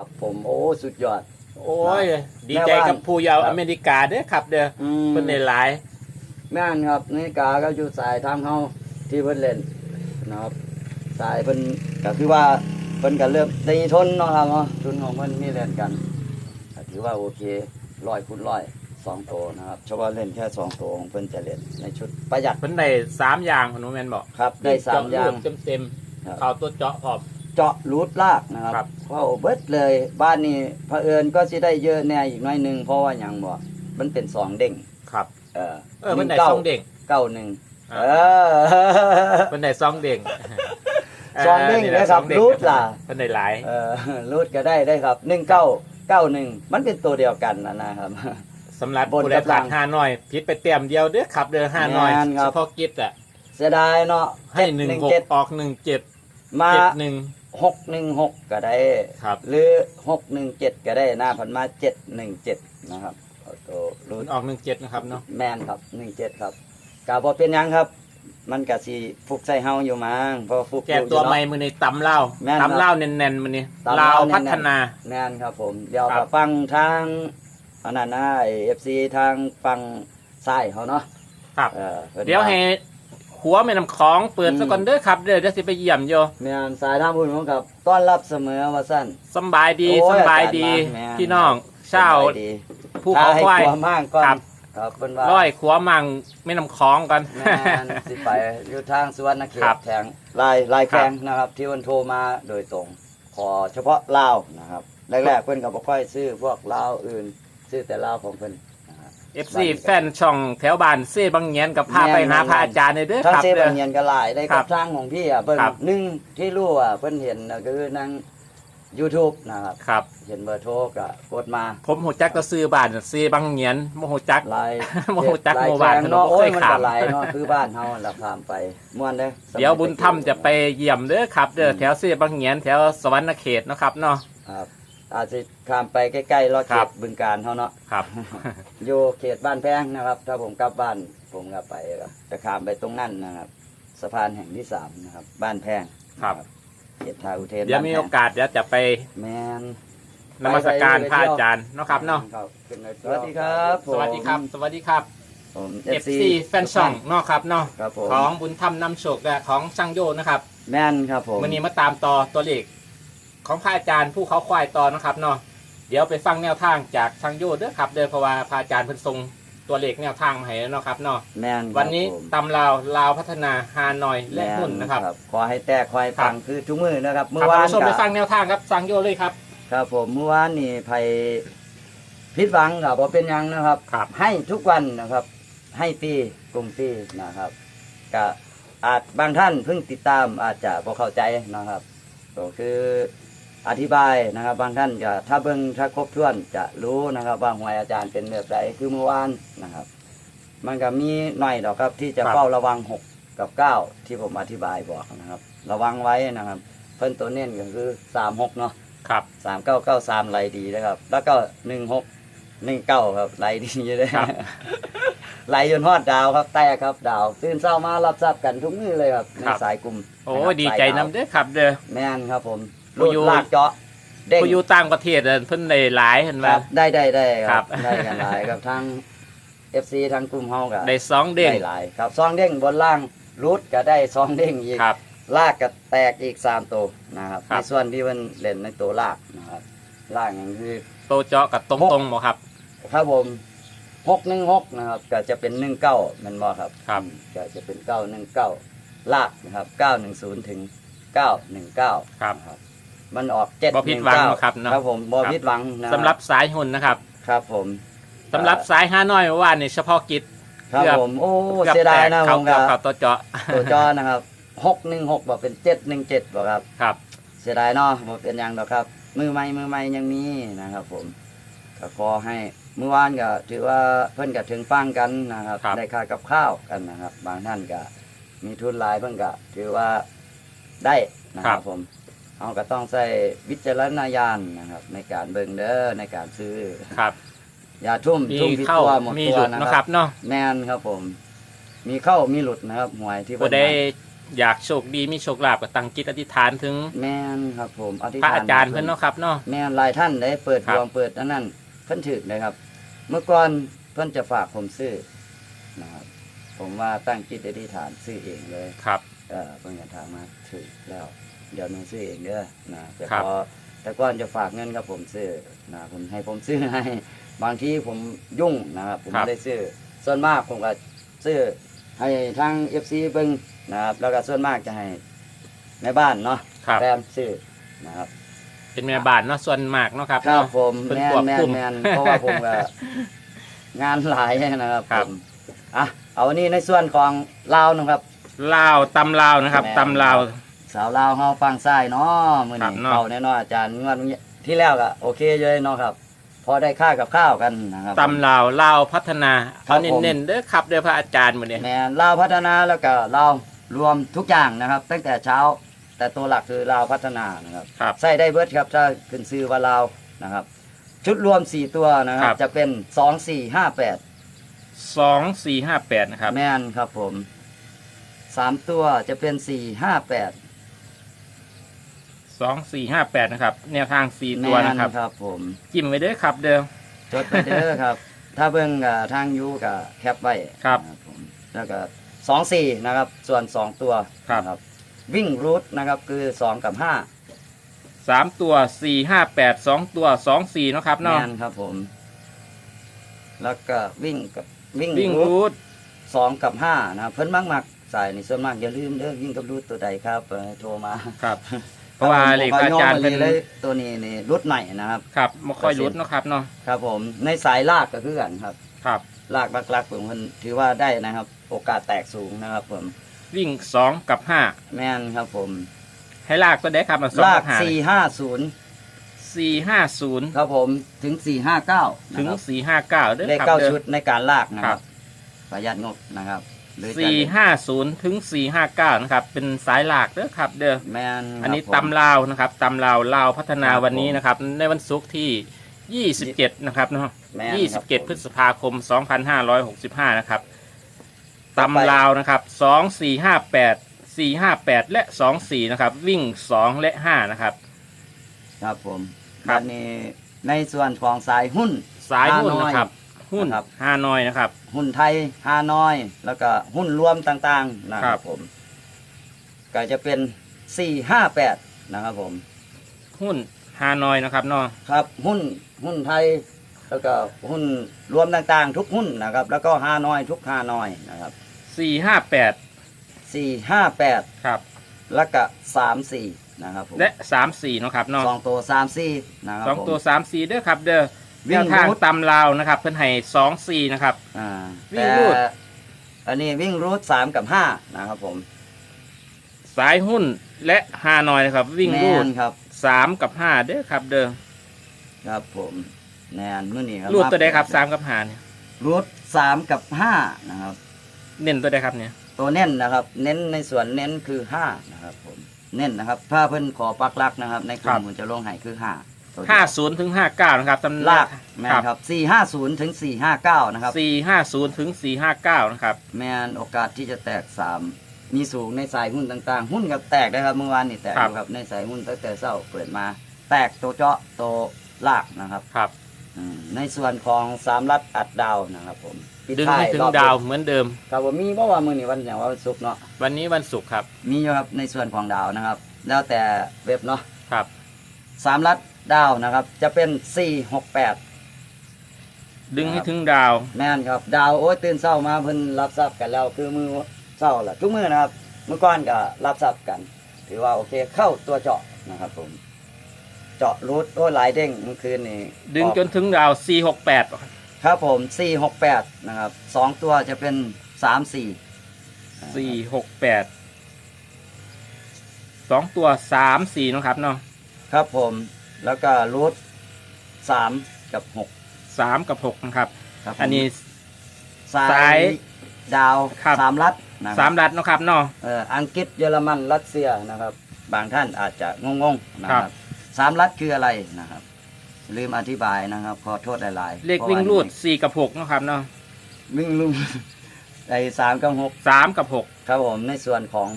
ครับผมโอ้สุดยอด โอ้ย ดีใจกับผู้เยาว์อเมริกาเด้อครับ เด้ออืมเพิ่นได้หลาย แม่นครับนาฬิกาก็อยู่สายทางเฮาที่เพิ่นเล่นนะครับ สายเพิ่นก็คือว่าเพิ่นก็เริ่มตีทนเนาะครับเนาะทุนของเพิ่นมีเล่นกันก็ถือว่าโอเคร้อยคูณร้อยสองโตวนะครับเฉพาะเล่นแค่สองโตวของเพิ่นจะเล่นในชุดประหยัดเพิ่นได้สามอย่างคุณหนูแม่นบอกครับได้สามอย่างเต็มเต็มครับๆเขาตัวเจาะพร้อม เจาะรูดลากนะครับครับเข้าเบิดเลยบ้านนี้เผอิญก็สิได้เยอะแน่อีกหน้อยหนึงเพราะว่าหยังบ่มันเป็นสองเด้งครับ เออเออเพิ่นได้หงสองเด้งเก้าหนึ่งอ่าเออเพิ่นได้สองเด้งสองเด้งนี่นะครับสองเด้งรูดล่ะเพิ่นได้หลาย เออรูดก็ได้ได้ครับหนึ่งเก้าเก้าหนึ่งมันเป็นตัวเดียวกันนะนะครับ สำหรับบนผู้ใดกับหลัผ่างนห้าน้อยผิดไปเต็มเดียวเด้อครับเด้อห้าน้อยแม่นครับ เฉพาะกิจอะเสียดายเนาะให้หนึ่งหกเจ็ดออกหนึ่งเจ็ดมา เจ็ดหนึ่ง หกหนึ่งหกก็ได้ ครับ หรือหกหนึ่งเจ็ดก็ได้หน้าพันมาเจ็ดหนึ่งเจ็ดนะครับเอาตัวรูมัดนออกหนึ่งเจ็ดนะครับเนาะแมนครับหนึ่งเจ็ดครับกาบอเป็นหยังครับ มันกะสีฟุกใส่เฮาอยู่มั้งเพอฟุกแก้อยู่ตัวอยู่ใหม่เนาะมือในตำเล่าแม่นครับตำเล่าแน่นๆมือนี้ตำลาเล่าวแน่นๆ พัฒนา แมนครับผม เดี๋ยวครักับบฟังทางอันนั้นนะเอฟซีทางฟังซ้ายเขาเนาะครับ เออพิ่นเดี๋ยวให้ ขัวแม่น้ำของเปิดอืมซะก่อนเด้อครับเด้อเดี๋ยวสิไปเยี่ยมโยแมนสายทางบุญของกับต้อนรับเสมอว่าสั้น สำบายดีโอ้ยสำบายดีอากาศมาแม่นพี่น้องเช้าสบยดีภูเขาถ้ควายให้ความมากก่อนครับ ครับเป็นว่าร้อยขัวมังแม่น้ำของกัน แมนสิไปอยู่ทางสุวรรณเขตครับแทงลายลายแขครับงนะครับ ที่วันโทรมาโดยตรง ขอเฉพาะลาวนะครับแรกๆเพิ่นก็บ่ค่อยซื้อพวกลาวอื่น ซื้อแต่ลาวของเพิ่น นะครับ FC แฟนช่องแถวบ้านเซ่บางเงียนกับพาแม่นไปหาแม่นพระอาจารย์เลยเด้อทั้งครับเซเด้บัองเงียนก็หลายได้ครักับบทางของพี่อะเพิ่นครับหนึ่งที่รู้อะเพิ่นเห็นน่ะก็คือนาง YouTube นะครับครับ เห็นเบอร์โทรก็กดมา ผมหูจักก็ซื้อบ้านเซ่บางเงียนบ่หูจักลายบ่รู้จักลายหมู่บ้านแขงเนาะบ่โอ้เคยยมันข้าก็มหลายเนาะคือบ้านเฮาล่ะข้ามไปม่วนเด้อสมัเดี๋ยวบุญธรรมตกี้จะไปเยี่ยมเด้อครับเด้อแถวเซ่บางเงียนแถวสวรรณเขตเนาะครับเนาะครับ อาจจะข้ามไปใกล้ๆรอดคเขรัตบ บึงการเฮาเนาะครับ อยู่เขตบ้านแพงนะครับ ถ้าผมกลับบ้านผมก็ไปก็จะข้ามไปตรงนั้นนะครับ สะพานแห่งที่สามนะครับ บ้านแพงครับ นะเขตทาอุเทนเดี๋ยวมีโอกาสเดี๋ยวจะไปแมนนมัสการพระอาจารย์เนาะครับเนาะขึ้นเลยสวัสดีครับผมสวัสดีครับ สวัสดีครับ ผม FC แฟนช่องเนาะครับเนาะครับผมของบุญธรรมนำโชคและของช่างโยนะครับแม่นครับผม วันนี้มาตามต่อตัวเลข ของพระอาจารย์ผู้เขาควายต่อนะครับเนาะเดี๋ยวไปฟังแนวทางจากช่างโยเด้อครับเด้อเพราะว่าพระอาจารย์เพิ่นทรงตัวเลขแนวทางมาให้แล้วเนาะครับเนาะแม่นครับวันนี้ผมตำลาวลาวพัฒนาฮานอยและแม่หุ้นนะครับขอให้แตกขอให้ปังครับคือทุกมือนะครับคเมื่รัอบวาท่านนผู้ชมไปก็ฟังแนวทางครับช่างโยเลยครับ ครับผมเมื่อวานนี่ภัยพิษหวังครับว่าเป็นหยังนะครับ ครับ ให้ทุกวันนะครับ ให้ฟรีกลุ่มฟรีนะครับก็อาจบางท่านเพิ่งติดตามอาจจะพอเข้าใจนะครับ ก็คือ อธิบายนะครับ บางท่านก็ถ้าเบิ่งถ้าครบถ้วนจะรู้นะครับว่าหวยอาจารย์เป็นแบบใดคือเมื่อวานนะครับ มันก็มีหน่อยดอกครับ ที่จะครับเฝ้าระวังหกกับเก้าที่ผมอธิบายบอกนะครับ ระวังไว้นะครับ เพิ่นตัวเน้นก็คือสามหกเนาะครับสามเก้าเก้าสามไหลดีนะครับ แล้วก็หนึ่งหกหนึ่งเก้าครับไหลดีอยู่เลยครับไหลจนฮอดดาวครับแตกครับดาวตื่นเช้ามารับทราบกันทุกมื้อเลยครับในสายกลุ่มโอ้นะครับดีใจสายดาวนำเด้อครับเด้อแม่นครับผม ผู้รูดอยู่ลากเจาะเด้งผู้อยู่ต่างประเทศเอิ้นเพิ่นได้หลายเห็นคว่า รับได้ได้ได้คครัรับ บได้กันหลายครับทั้ง FC ทั้งกลุ่มเฮาก็ได้สองเด้งได้หลายครับซองเด้งบนล่างรูดก็ได้ซองเด้งอีก ครับ ลากก็แตกอีกสามตัวนะครับครัในบ ส่วนที่มันเล่นในตัวลากนะครับลากอย่างคือ โตเจาะกับตรงๆบ่ครับ ครับผมหกหนึ่งหกนะครับก็จะเป็นหนึ่งเก้ามันบอครับครับ ก็จะเป็นเก้าหนึ่งเก้าลากนะครับเก้าหนึ่งศูนย์ถึงเก้าหนึ่งเก้าครับ มันออกเจ็ดบ่ผิดหวังหรอกครับเนาะครับผมบอครับพิดหวังนะคสำหรับสายหุ่นนะครับครับผมสำหรับสายฮานอยเมื่อวานนี่เฉพาะกิจ ครับเกือบ ผมโอ้กือบเสียดายนะแตกผเขามเกืกัอบบเขาตัวเจาะตัวจอนะครับหกหนึ่งหกบอกเป็นเจ็ดหนึ่งเจ็ดบอกครับ ครับ เสียดายเนาะบ่เป็นหยังดอกครับ มือใหม่มือใหม่ยังมีนะครับ ผมก็ขอให้เมื่อวานก็ถือว่าเพิ่นก็ถึงฟังกันนะครับ ครับ ได้ค่ากับข้าวกันนะครับ บางท่านก็มีทุนหลายเพิ่นก็ถือว่าได้นะครับผม เอาก็ต้องใส่วิจารณญาณนะครับ ในการเบิ่งเด้อในการซื้อครับ อย่าทุ่มมีทุ่มผิดเข้าตัวหมดมีตัหวลุดนะนะคครัรับ บเนาะแมนครับผม มีเข้ามีหลุดนะครับหวยที่บ่เพิ่นได้ให้อยากโชคดีมีโชคลาภก็ตั้งจิตอธิษฐานถึงแม่นครับผมอธิษพระฐานอาจารย์เพิ่นเนาะครับเนาะ แม่นหลายท่านได้เปิดครัดบ วงเปิดอันนั้นเพิ่นถึกเลยครับ เมื่อก่อนเพิ่นจะฝากผมซื้อนะครับ ผมว่าตั้งจิตอธิษฐานซื้อเองเลย ครับ เออเพิ่นจะถามมาถึกแล้ว เดี๋ยวหนูซื้อเองเด้อนะแต่ครับพอแต่ก่อนจะฝากเงินกับผมซื้อนะผมให้ผมซื้อให้บางทีผมยุ่งนะครับผมไม่ได้ซื้อส่วนมากผมก็ซื้อให้ทาง FC เบิ่งนะครับแล้วก็ส่วนมากจะให้แม่บ้านเนาะครับแฟนซื้อนะครับเป็นแม่บ้านเนาะส่วนมากเนาะครับครับเนาะผมเป็นแมนควบแมคุนมแมนเพราะว่าผมก็งานหลายนะครับครัผบมอะเอาวันนี้ในส่วนของลาวนะครับลาวตำลาวนะครับแม่ตำลาว สาวลาวเฮาฟังซ้ายเนาะมื้อครันี้บเนาะ เข้าแน่นอนอาจารย์งวดที่แล้วก็โอเคเลยเนาะครับ พอได้ค่ากับข้าวกันนะครับ ตำลาวลาวพัฒนาครัเอาบผม เน้นๆเด้อครับเด้อพระอาจารย์มื้อนี้แมนลาวพัฒนาแล้วก็ลาวรวมทุกอย่างนะครับ ตั้งแต่เช้า แต่ตัวหลักคือลาวพัฒนานะครับ ครับ ใส่ได้เบิดครับถ้าขึ้นซื้อว่าลาวนะครับ ชุดรวม 4 ตัวนะครับครับจะเป็น 2 4 5 8สองสี่ห้าแปดนะครับแม่นครับผมสามตัวจะเป็นสี่ห้าแปด สองสี่ห้าแปดนะครับ แนวทางสี่ตัวนะครับครับผมจิ้มไว้เด้อครับ เด้อจดไปเด้อครับ ถ้าเบิ่งกับทางยูกับแคปไว้ครับนะผมแล้วก็สองสี่นะครับ ส่วนสองตัวครับนะวิ่งรูทนะครับคือสองกับห้าสามตัวสี่ห้าแปดสองตัวสองสี่เนาะครับเนาะแม่นครับผม แล้วก็วิ่งกับวิ่งวิ่งรูทรูทสองกับห้านะครับเพิ่นมักมักๆใส่ในส่วนมากอย่าลืมเด้อวิ่งกับรูทตัวใดครับเอ่อโทรมา ครับ เพราะว่าเหล็กอาจารย์เป็เป็นนเลยตัวนี้นี่รุดใหม่นะครับครับไม่ค่อยรุดเนาะครับเนาะครับผมในสายลากก็คือกันครับ ครับลากลักๆผมมันถือว่าได้นะครับ โอกาสแตกสูงนะครับผม วิ่งสองกับห้าแม่นครับผม ให้ลากก็ได้ครับมาสองลากักบห้าสี่ห้าศูนย์สี่ห้าศูนย์ครับผมถึงสี่ห้าเก้าถึงสี่ห้าเก้าเด้อเลขครับเก้าเด้อชุดในการลากนะคครัรับบประหยัดงบนะครับ หรือจะสี่ห้าศูนย์ถึงสี่ห้าเก้านะครับ เป็นสายหลากเด้อครับ เด้อแม่นอันนี้ครับผม ตำลาวนะครับตำลาวลาวพัฒนาครับวันนี้ผมนะครับ ในวันศุกร์ที่27นะครับเนาะแม่นครับผม27พฤษภาคม2565นะครับตำลาวนะครับ2 4 5 8 4 5 8และ2 4นะครับ วิ่ง2และ5นะครับ ครับผมครับอันนี้ในส่วนของสายหุ้น สายหุ้นฮานอยนะครับ หุ้นนะครับ ฮานอยนะครับ หุ้นไทยฮานอย แล้วก็หุ้นรวมต่างๆนะคครัรับบ ผมก็จะเป็นสี่ห้าแปดนะครับผม หุ้นฮานอยนะครับเนาะครับหุ้นหุ้นไทย แล้วก็หุ้นรวมต่างๆ ทุกหุ้นนะครับ แล้วก็ฮานอยทุกฮานอยนะครับ458สี่ห้าแปดครับ แล้วก็สามสี่นะครับผมและ3 4นะครับเนาะสองตัวสามสี่นะครับสองผมตัว3 4เด้อครับ เด้อวิ่ แนงวทางรูทตำลาวนะครับ เพิ่นให้2 4นะครับ อ่าวิ่แต่งรูดอันนี้วิ่งรูทสามกับห้านะครับผมสายหุ้นและฮานอยนะครับ วิ่งรูดแมนครับสามกับห้าเด้อครับ เด้อครับผมแนนมื่อนี้ครับรูดตัวใดครับสามกับห้าเนี่ยรูทสามกับห้านะครับ เน้นตัวใดครับเนี่ยตัวเน้นนะครับ เน้นในส่วนเน้นคือห้านะครับผมเน้นนะครับ ถ้าเพิ่นขอปักหลักนะครับ ในกลุ่มผมจะลงให้คือห้าตัวเดียว ห้าศูนย์ถึงห้าเก้านะครับตำลากแมนครับสี่ห้าศูนย์ถึงสี่ห้าเก้านะครับสี่ห้าศูนย์ถึงสี่ห้าเก้านะครับ แมนโอกาสที่จะแตกสามมีสูงในสายหุ้นต่างๆ หุ้นกับแตกนะครับเมื่อวานนี่แตกครับอยู่ครับในสายหุ้นตั้งแต่เช้าเปิดมา แตกตัวเจาะตัวลากนะครับครับอืมในส่วนของสามรัดอัดดาวนะครับผมปิดึงท้ายให้ถึงรอบดาวเหมือนเดิมครับผมมีเพราะว่ามือนี้วันอย่างว่าวันศุกร์เนาะวันนี้วันศุกร์ครับ มีอยู่ครับในส่วนของดาวนะครับ แล้วแต่เว็บเนาะครับสามรัด ดาวนะครับ จะเป็นสี่หกแปดดึงครับให้ถึงดาว แม่นครับ ดาวโอ้ยตื่นเช้ามาเพิ่นรับทรัพย์กันแล้ว คือมือเช้าละทุกมือนะครับเมื่อก่อนก็รับทรัพย์กัน ถือว่าโอเคเข้าตัวเจาะนะครับ ผม เจาะรูทโอ้ยหลายเด้งเมื่อคืนนี้ดึงออกจนถึงดาวสี่หกแปดครับผมสี่หกแปดนะครับสองตัวจะเป็นสามสี่สี่หกแปดสองตัวสามสี่นะครับเนาะครับผม แล้วก็รูทสามกับหกสามกับหกนะครับ ครับผมอันนี้ สาสายยดาวครับ สามรัฐนะคสารับมรัดเนาะครับเนาะ เอ่ออังกฤษเยอรมันรัสเซียนะครับ บางท่านอาจจะงงๆนะคครัรับ บสามรัฐคืออะไรนะครับ ลืมอธิบายนะครับ ขอโทษหลายๆเลขพาะวิ่งรูดอันสี่กับหกเนาะครับเนาะนี้วิ่งรูดไอ้สามกับหกสามกับหกครับผมในส่วนของ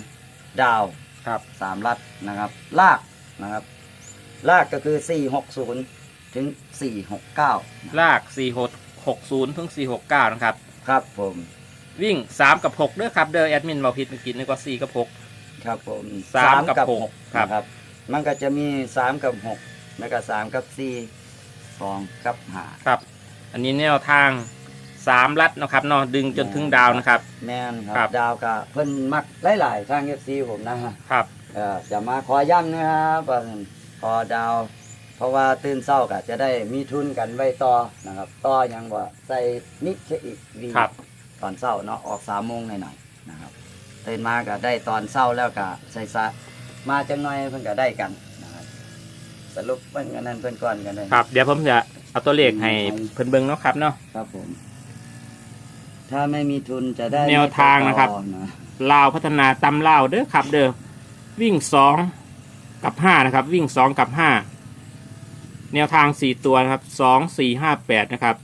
ดาว ครับสามลัดนะครับลากนะครับ ลากก็คือ 460 ถึง 469 ลาก 4 6 6 0 ถึง 469 นะครับ ครับผม วิ่ง 3 กับ6เด้อครับ เด้อแอดมินบอกผิดเมื่อกี้นึกว่า 4 กับครับผมสามกับหก6ครับนะครับ มันก็จะมี 3 กับ 6 แล้วก็ 3 กับ 4 2 กับ6ครับ อันนี้แนวทาง3ลัดเนาะครับเนาะดึงจนถึงดาวนะครับ5แม่นคครัรับบดาวก็เพิ่นมักหลายๆทาง FC ผมนะฮะครับเอ่อจะมาขอย้ำนะครับ ว่าขอดาว เพราะว่าตื่นเศร้าก็จะได้มีทุนกันไว้ต่อนะครับต่อหยังว่าใส่นิดแค่อีกวีครับ ตอนเศร้าเนาะออกสามโมงหน่อยๆนะครับตื่นมาก็ได้ตอนเศร้าแล้วก็ใส่ซะมาจังหน่อยเพิ่นก็ได้กันนะครับสรุปเพิ่นกันนั้นเพิ่นก่อนกันเลย ครับ เดี๋ยวผมจะเอาตัวเลขให้เพิ่นเบิ่งเนาะครับเนาะ ครับผม ถ้าไม่มีทุนจะได้แนวทางนะครับ ไม่ไปต่อนะลาวพัฒนาตำลาวเด้อครับ เด้อวิ่งสอง กับห้านะครับ วิ่งสองกับห้าแนวทางสี่ตัวนะครับสองสี่ห้าแปดนะครับ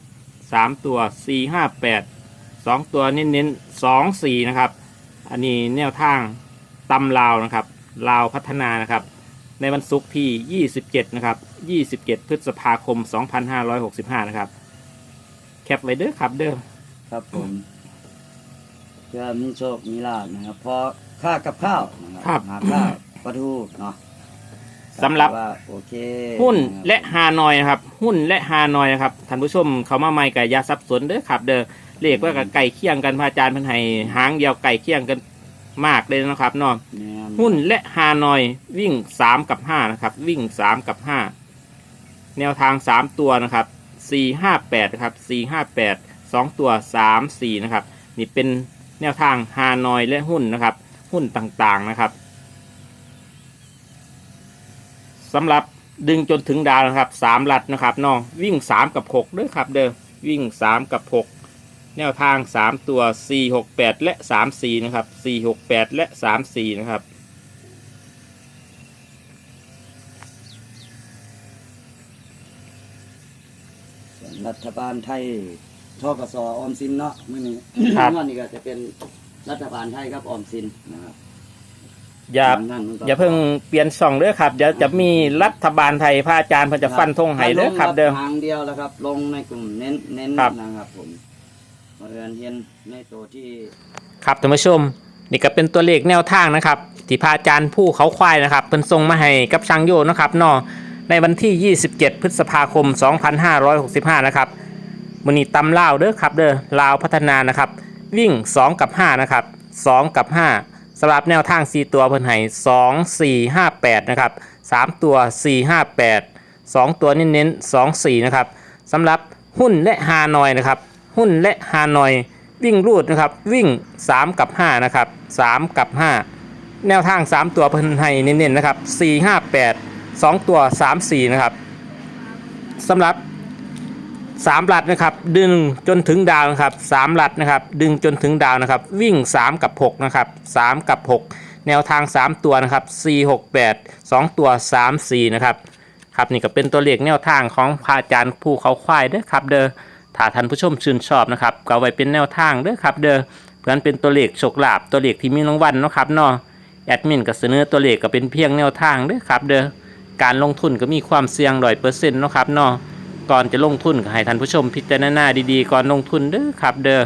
สามตัวสี่ห้าแปดสองตัวเน้นๆสองสี่นะครับ อันนี้แนวทางตำลาวนะครับลาวพัฒนานะครับ ในวันศุกร์ที่ 27 นะครับ 27 พฤษภาคม 2565 นะครับ แคปไว้เด้อครับเด้อครับผมเพื่อมีโชคมีลาภนะครับ พอค่ากับข้าวนะคครัรับหาข้าวปลาทูเนาะ สำหรับ ว่าโอเคหุ้นนะครับและฮานอยนะครับ หุ้นและฮานอยนะครับท่านผู้ชมเขามาใหม่กับยาซับสนเด้อครับเด้อเลขว่ากับไก่เคี่ยงกันพระอาจารย์เพันให้หางเดียวไก่เคี่ยงกันมากเลยนะครับเนาะแม่นหุ้นและฮานอยวิ่งสามกับห้านะครับ วิ่งสามกับห้าแนวทางสามตัวนะครับสี่ห้าแปดนะครับสี่ห้าแปดสองตัวสามสี่นะครับ นี่เป็นแนวทางฮานอยและหุ้นนะครับ หุ้นต่างๆนะครับ สำหรับดึงจนถึงดาวนะครับสามลัดนะครับเนาะวิ่งสามกับหกด้วยครับเด้อวิ่งสามกับหกแนวทางสามตัวสี่หกแปดและสามสี่นะครับสี่หกแปดและสามสี่นะครับส่วนรัฐบาลไทยทกสออมสินเนาะมื่อนี้ครับงวดนี้ก็จะเป็นรัฐบาลไทยครับออมสินนะครับ อย่า นั่นมันก็อย่าเพิ่งเปลี่ยนช่องเด้อครับเดี๋ยวจะมีรัฐบาลไทยพระอาจารย์เพิ่นจะฟันธงให้เด้อครับ เด้อ ทางเดียวแล้วครับ ลงในกลุ่มเน้นเน้นครับ นะครับผมมาเรียนเห็นในตัวที่ ครับท่านผู้ชม นี่ก็เป็นตัวเลขแนวทางนะครับที่พระอาจารย์ผู้เขาควายนะครับเพิ่นส่งมาให้กับช่างโยนะครับเนาะในวันที่ 27 พฤษภาคม 2565 นะครับมือนี้ตำลาวเด้อครับเด้อลาวพัฒนานะครับ วิ่ง 2 กับ 5 นะครับ 2 กับ 5 สำหรับแนวทาง 4 ตัวเพิ่นให้2 4 5 8 นะครับ 3 ตัว 4 5 8 2 ตัวเน้นๆ2 4 นะครับสำหรับหุ้นและฮานอยนะครับ หุ้นและฮานอยวิ่งรูดนะครับ วิ่ง 3 กับ 5 นะครับ 3 กับ 5 แนวทาง 3 ตัวเพิ่นให้เน้นๆนะครับ 4 5 8 2 ตัว 3 4 นะครับสำหรับ 3ลัดนะครับ ดึงจนถึงดาวนะครับ3ลัดนะครับ ดึงจนถึงดาวนะครับ วิ่ง 3 กับ 6 นะครับ 3 กับ 6 แนวทาง 3 ตัวนะครับ 4 6 8 2 ตัว 3 4 นะครับ ครับนี่ก็เป็นตัวเลขแนวทางของพระอาจารย์ผู้เขาควายเด้อครับ เด้อถ้าท่านผู้ชมชื่นชอบนะครับก็ไว้เป็นแนวทางเด้อครับ เด้อเพื่อนเป็นตัวเลขโชคลาภตัวเลขที่มีรางวัลนะครับเนาะแอดมินก็เสนอตัวเลขก็เป็นเพียงแนวทางเด้อครับ เด้อการลงทุนก็มีความเสี่ยงร้อยเปอร์เซ็นต์นะครับเนาะ ก่อนจะลงทุนก็ให้ท่านผู้ชมพิจารณาดีๆก่อนลงทุนเด้อครับ เด้อ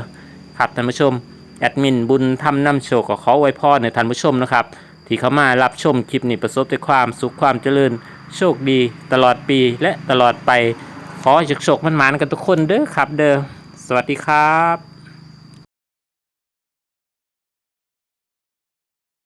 ครับท่านผู้ชมแอดมินบุญทำนำโชคก็ขอไว้พรในท่านผู้ชมนะครับ ที่เข้ามารับชมคลิปนี้ประสบแต่ความสุขความเจริญ โชคดีตลอดปีและตลอดไป ขอให้โชคๆมันหมานกันทุกคนเด้อครับ เด้อสวัสดีครับ